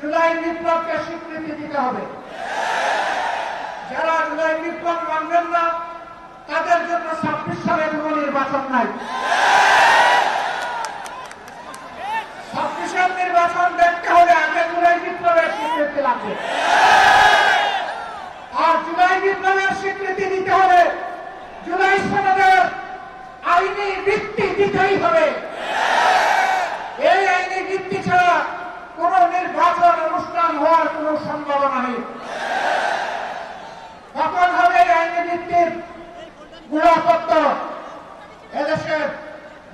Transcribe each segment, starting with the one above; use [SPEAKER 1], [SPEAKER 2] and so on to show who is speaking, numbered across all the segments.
[SPEAKER 1] জুলাই বিপ্লবকে স্বীকৃতি দিতে হবে। যারা জুলাই বিপ্লব মানবেন না, তাদের জন্য ছাব্বিশ সালে কোনো নির্বাচন নাই। ছাব্বিশের নির্বাচন দেখতে হলে আগে জুলাই বিপ্লবের স্বীকৃতি লাগবে আর জুলাই বিপ্লবের স্বীকৃতি দিতে হলে জুলাই সনদের আইনি ভিত্তি দিতেই হবে এই আইনি ভিত্তি ছাড়া কোন নির্বাচন অনুষ্ঠান হওয়ার কোন সম্ভাবনা নেই কখন হবে এই আইনি ভিত্তির গুণাপত্র এদেশের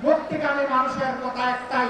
[SPEAKER 1] মুক্তিকামী মানুষের কথা একটাই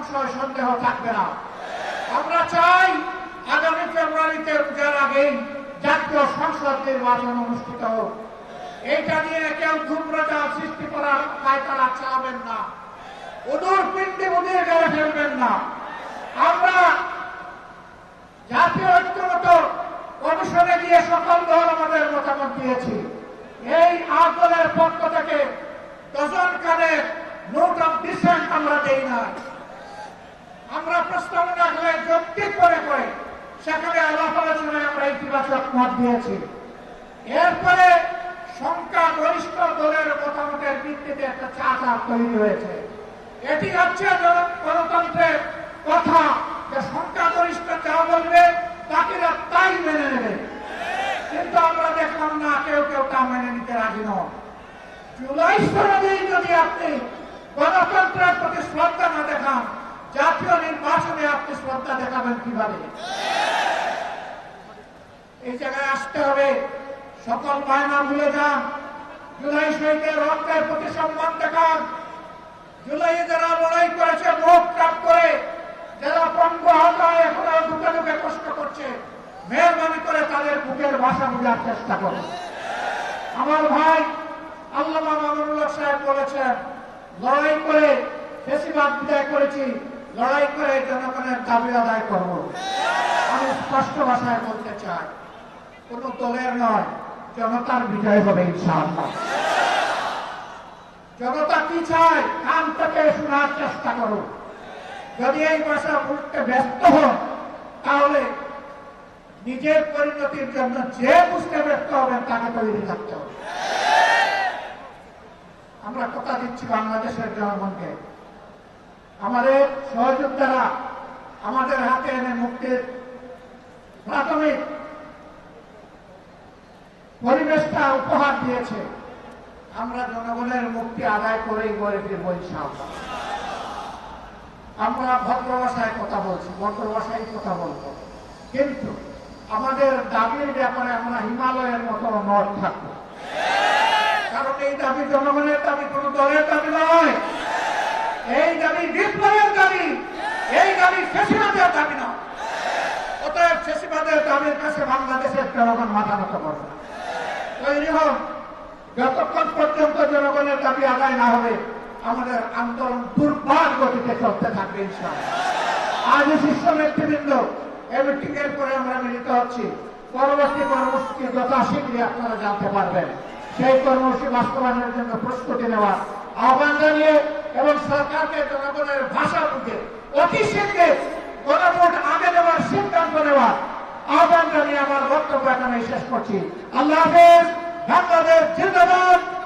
[SPEAKER 1] সংশয় সন্দেহ থাকবে না। আমরা চাই আগামী ফেব্রুয়ারিতে রোজার আগেই জাতীয় সংসদ নির্বাচন অনুষ্ঠিত হোক। এইটা নিয়ে কেউ ধূম্রজাল সৃষ্টি করার কায়তারা চাবেন না। উদূর পিণ্ডে উদির গেলে ফেলবেন না। আমরা জাতীয় ঐক্যমত কমিশনে গিয়ে সকল দল আমাদের মতামত দিয়েছি। এই আট দলের পক্ষ থেকে ডজন কানের নোট অফ ডিসেন্ট আমরা দেই না আমরা প্রস্তাবনা হয়ে যৌক্তিক করে করে সেখানে আলাপ আলোচনায় আমরা ইতিবাচক মত দিয়েছি। এরপরে সংখ্যা গরিষ্ঠ দলের মতামতের ভিত্তিতে একটা চাকা তৈরি হয়েছে। এটি হচ্ছে গণতন্ত্রের কথা। যে সংখ্যাগরিষ্ঠ যা বলবে, বাকিরা তাই মেনে নেবে। কিন্তু আমরা দেখলাম না, কেউ কেউ তা মেনে নিতে রাজি নয় জুলাই সনদেই যদি আপনি গণতন্ত্রের প্রতি শ্রদ্ধা না দেখান জাতীয় নির্বাচনে আপনি দেখাবেন কীভাবে? এই জায়গায় আসতে হবে। সকল বায়না ভুলে যান। জুলাই শহীদের রক্তের প্রতি সম্মান দেখান। জুলাই যারা লড়াই করেছে মুখ কাপ করে যারা পঙ্গ হতায় এখনও দুঃখে দুঃখে কষ্ট করছে মেহরবানি করে তাদের বুকের ভাষা বোঝার চেষ্টা করুন। আমার ভাই আল্লামা মামুনুল্লাহ সাহেব বলেছেন, লড়াই করে বেশিরভাগ বিদায় করেছি। লড়াই করে জনগণের দাবি আদায় করব। আমি স্পষ্ট ভাষায় বলতে চাই, কোন দলের নয়, জনতার বিজয় হবে ইনশাআল্লাহ। জনতা কি চায়, কান থেকে শোনার চেষ্টা করো যদি এই ভাষা বুঝতে ব্যস্ত হন, তাহলে নিজের পরিণতির জন্য যে বুঝতে ব্যস্ত হবেন তাকে তৈরি থাকতে হবে। আমরা কথা দিচ্ছি বাংলাদেশের জনগণকে। আমাদের সহযোদ্ধারা আমাদের হাতে এনে মুক্তির প্রাথমিক পরিবেশটা উপহার দিয়েছে। আমরা জনগণের মুক্তি আদায় করেই করে ফিরব আমরা ভদ্র ভাষায় কথা বলছি ভদ্র ভাষায় কথা বলব। কিন্তু আমাদের দাবির ব্যাপারে আমরা হিমালয়ের মতো নট থাকব কারণ এই দাবি জনগণের দাবি কোন দলের দাবি নয় এই দাবি বিপ্লবের দাবি এই দাবি ফেসিবাদের দাবি নয় অতএব ফেসিবাদের দাবির কাছে বাংলাদেশের জনগণ মাথা নত করবে। তৈরি হন যতক্ষণ পর্যন্ত জনগণের দাবি আদায় না হবে, আমাদের আন্দোলন দুর্বার গতিতে চলতে থাকবে ইনশাআল্লাহ। আজ শীর্ষ নেতৃবৃন্দ, এই মিটিং এর পরে আমরা মিলিত হচ্ছি। পরবর্তী কর্মসূচি যথাশীঘ্রই আপনারা জানতে পারবেন। সেই কর্মসূচি বাস্তবায়নের জন্য প্রস্তুতি নেওয়ার আহ্বান জানিয়ে এবং সরকারকে জনগণের ভাষা বুঝে অতি শীঘ্রে গণভোট আগে দেওয়ার সিদ্ধান্ত নেওয়ার আহ্বান জানিয়ে আমার বক্তব্য এখানে শেষ করছি। আল্লাহ হাফেজ বাংলাদেশ জিন্দাবাদ।